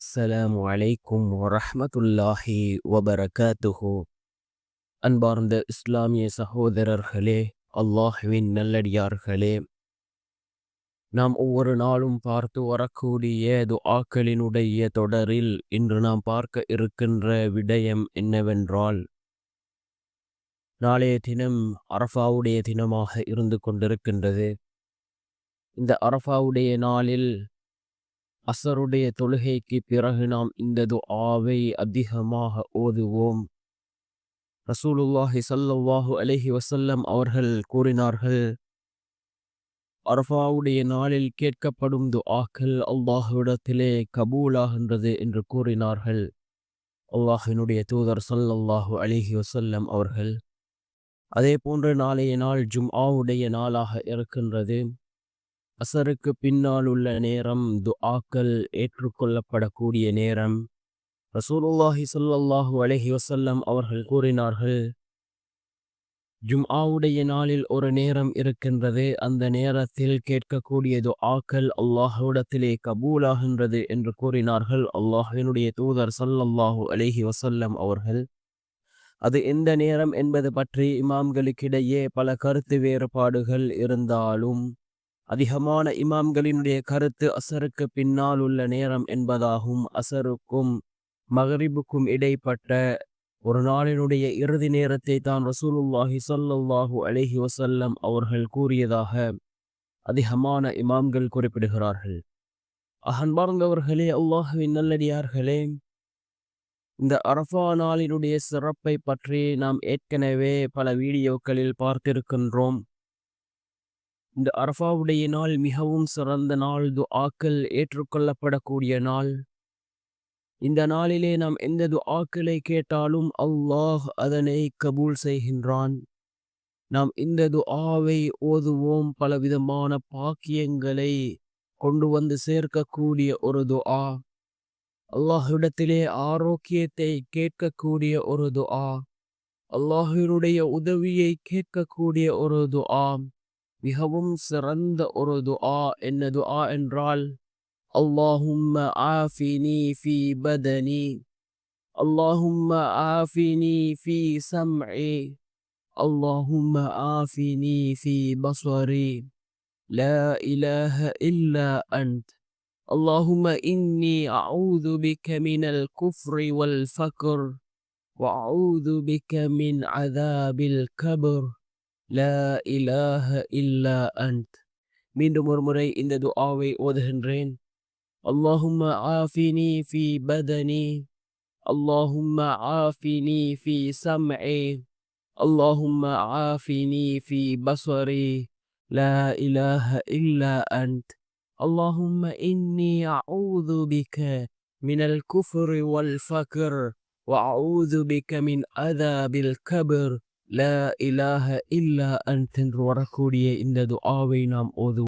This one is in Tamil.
அஸ்ஸலாமு வலைக்கும் வரஹ்மத்துல்லாஹி வபரகாத்துஹு. அன்பார்ந்த இஸ்லாமிய சகோதரர்களே அல்லாஹுவின் நல்லடியார்களே நாம் ஒவ்வொரு நாளும் பார்த்து வரக்கூடிய துஆக்களினுடைய தொடரில் இன்று நாம் பார்க்க இருக்கின்ற விடயம் என்னவென்றால் நாளைய தினம் அரஃபாவுடைய தினமாக இருந்து கொண்டிருக்கின்றது. இந்த அரஃபாவுடைய நாளில் அசருடைய தொழுகைக்கு பிறகு நாம் இந்த துஆவை அதிகமாக ஓதுவோம். ரசூலுல்லாஹி ஸல்லல்லாஹு அலஹி வசல்லம் அவர்கள் கூறினார்கள் அரஃபாவுடைய நாளில் கேட்கப்படும் துஆக்கள் அல்லாஹ்விடத்திலே கபூலாகின்றது என்று கூறினார்கள். அல்லாஹினுடைய தூதர் சல்லல்லாஹு அலிஹி வசல்லம் அவர்கள் அதே போன்று நாளைய நாள் ஜும்ஆவுடைய நாளாக இருக்கின்றது. அசருக்கு பின்னால் உள்ள நேரம் துஆக்கள் ஏற்றுக்கொள்ளப்படக்கூடிய நேரம். ரசூலுல்லாஹி சொல்லல்லாஹு அலஹி வசல்லம் அவர்கள் கூறினார்கள் ஜும்ஆவுடைய நாளில் ஒரு நேரம் இருக்கின்றது அந்த நேரத்தில் கேட்கக்கூடிய துஆக்கள் அல்லாஹுடத்திலே கபூலாகின்றது என்று கூறினார்கள். அல்லாஹினுடைய தூதர் சல்லல்லாஹு அலைஹி வசல்லம் அவர்கள் அது எந்த நேரம் என்பது பற்றி இமாம்களுக்கிடையே பல கருத்து வேறுபாடுகள் இருந்தாலும் அதிகமான இமாம்களினுடைய கருத்து அசருக்கு பின்னால் உள்ள நேரம் என்பதாகும். அசருக்கும் மகரிபுக்கும் இடைப்பட்ட ஒரு நாளினுடைய இறுதி நேரத்தை தான் ரசூலுல்லாஹி ஸல்லல்லாஹு அலஹி வசல்லம் அவர்கள் கூறியதாக அதிகமான இமாம்கள் குறிப்பிடுகிறார்கள். அகன்பார்ந்தவர்களே அல்லாஹுவின் நல்லடியார்களே இந்த அரஃபா நாளினுடைய சிறப்பை பற்றி நாம் ஏற்கனவே பல வீடியோக்களில் பார்த்திருக்கின்றோம். இந்த அரஃபாவுடைய நாள் மிகவும் சிறந்த நாள். துஆக்கள் ஏற்றுக்கொள்ளப்படக்கூடிய நாள். இந்த நாளிலே நாம் எந்த துஆக்களை கேட்டாலும் அல்லாஹ் அதனை கபூல் செய்கின்றான். நாம் இந்த துஆவை ஓதுவோம். பலவிதமான பாக்கியங்களை கொண்டு வந்து சேர்க்கக்கூடிய ஒரு துஆ. அல்லாஹ்விடத்திலே ஆரோக்கியத்தை கேட்கக்கூடிய ஒரு துஆ. அல்லாஹினுடைய உதவியை கேட்கக்கூடிய ஒரு துஆ. மிகவும் சிறந்த ஒரு துஆ என்ன துஆ என்றால் اللهم عافني في بدني اللهم عافني في سمعي اللهم عافني في بصري لا اله الا انت اللهم اني اعوذ بك من الكفر والفقر واعوذ بك من عذاب الكبر لا اله الا انت மீண்டும் ஒரு முறை இந்த துஆவை ஓதுகின்றேன் اللهم عافني في بدني اللهم عافني في سمعي اللهم عافني في بصري لا اله الا انت اللهم اني اعوذ بك من الكفر والفقر واعوذ بك من عذاب الكبر لا إله إلا أنت ركودي إن دعاوي نام أوذو